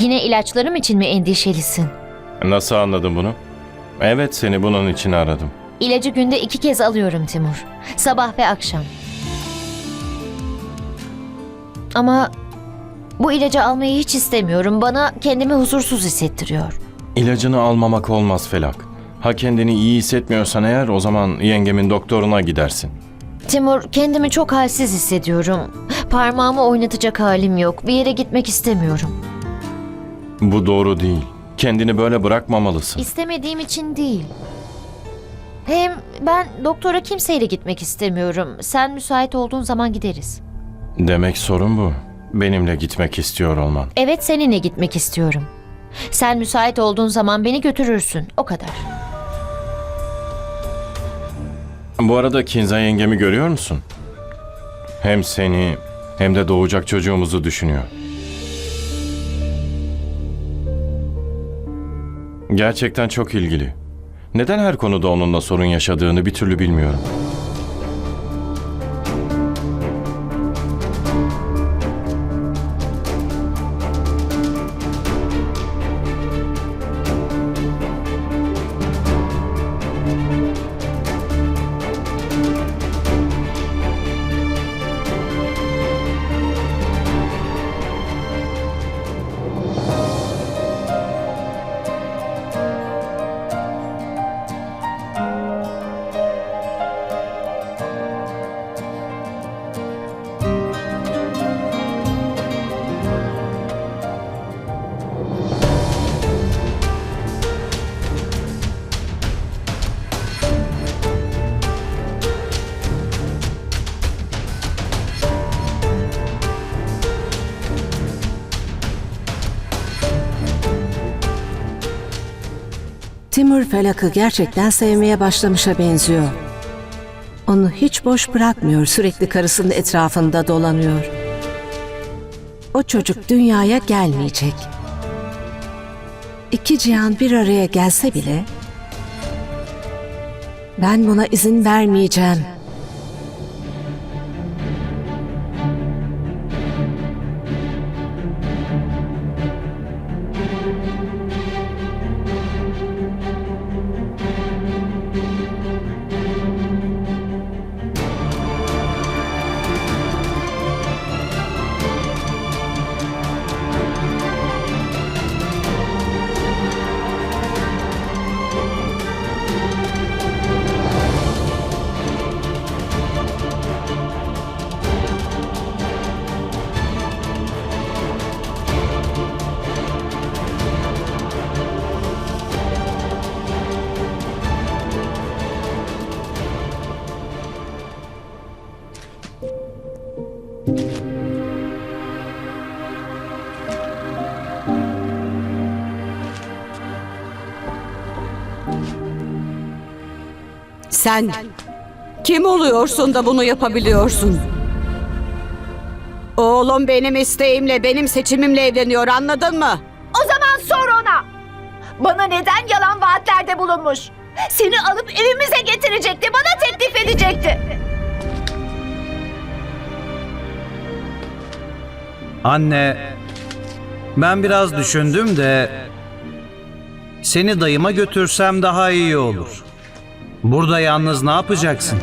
Yine ilaçlarım için mi endişelisin? Nasıl anladın bunu? Evet seni bunun için aradım. İlacı günde iki kez alıyorum Timur. Sabah ve akşam. Ama bu ilacı almayı hiç istemiyorum. Bana kendimi huzursuz hissettiriyor. İlacını almamak olmaz Felak. Ha kendini iyi hissetmiyorsan eğer o zaman yengemin doktoruna gidersin. Timur, kendimi çok halsiz hissediyorum. Parmağımı oynatacak halim yok. Bir yere gitmek istemiyorum. Bu doğru değil. Kendini böyle bırakmamalısın. İstemediğim için değil. Hem ben doktora kimseyle gitmek istemiyorum. Sen müsait olduğun zaman gideriz. Demek sorun bu. Benimle gitmek istiyor olman. Evet seninle gitmek istiyorum. Sen müsait olduğun zaman beni götürürsün. O kadar. Bu arada Kinza yengemi görüyor musun? Hem seni hem de doğacak çocuğumuzu düşünüyor. Gerçekten çok ilgili. Neden her konuda onunla sorun yaşadığını bir türlü bilmiyorum. Timur Felak'ı gerçekten sevmeye başlamışa benziyor. Onu hiç boş bırakmıyor, sürekli karısının etrafında dolanıyor. O çocuk dünyaya gelmeyecek. İki cihan bir araya gelse bile ben buna izin vermeyeceğim. Sen kim oluyorsun da bunu yapabiliyorsun? Oğlum benim isteğimle, benim seçimimle evleniyor anladın mı? O zaman sor ona. Bana neden yalan vaatlerde bulunmuş? Seni alıp evimize getirecekti, bana teklif edecekti. Anne, ben biraz düşündüm de seni dayıma götürsem daha iyi olur. Burada yalnız ne yapacaksın?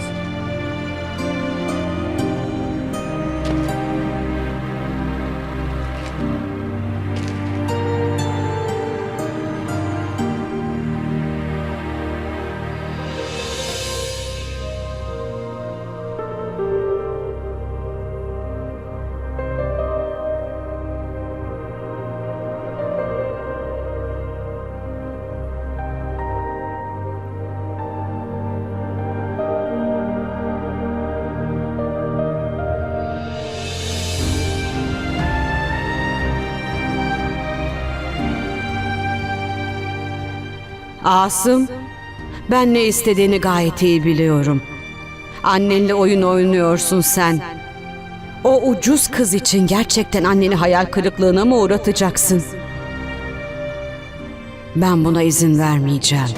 Asım, ben ne istediğini gayet iyi biliyorum. Annenle oyun oynuyorsun sen. O ucuz kız için gerçekten anneni hayal kırıklığına mı uğratacaksın? Ben buna izin vermeyeceğim.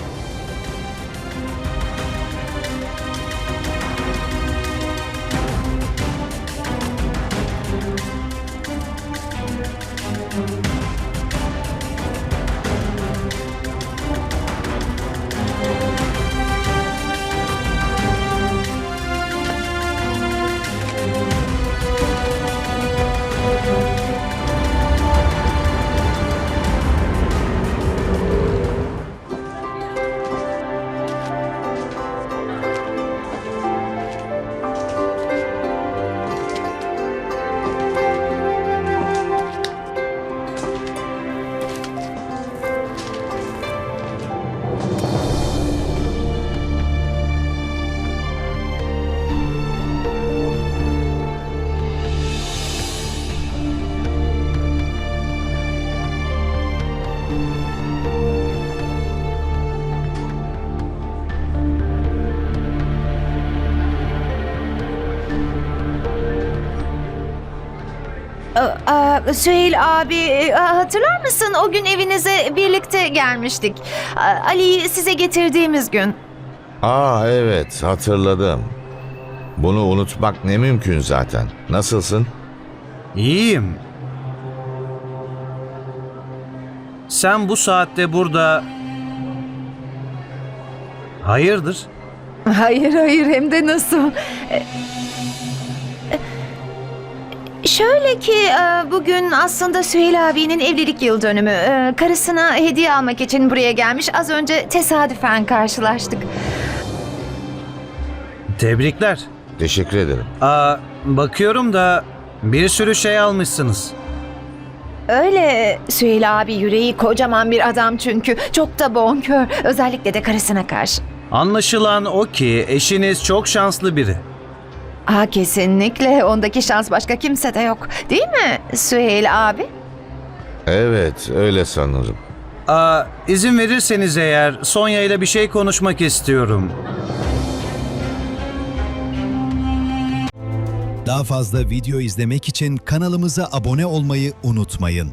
Süheyl abi e, hatırlar mısın o gün evinize birlikte gelmiştik. Ali'yi size getirdiğimiz gün. Aa evet hatırladım. Bunu unutmak ne mümkün zaten. Nasılsın? İyiyim. Sen bu saatte burada... Hayırdır? Hayır hayır hem de nasıl? Şöyle ki e, bugün aslında Süheyl abinin evlilik yıl dönümü. E, Karısına hediye almak için buraya gelmiş. Az önce tesadüfen karşılaştık. Tebrikler. Teşekkür ederim. Aa, bakıyorum da bir sürü şey almışsınız. Öyle Süheyl abi yüreği kocaman bir adam çünkü. Çok da bonkör. Özellikle de karısına karşı. Anlaşılan o ki eşiniz çok şanslı biri. Aa kesinlikle ondaki şans başka kimsede yok. Değil mi Süheyl abi? Evet öyle sanırım. Aa, izin verirseniz eğer Sonya ile bir şey konuşmak istiyorum. Daha fazla video izlemek için kanalımıza abone olmayı unutmayın.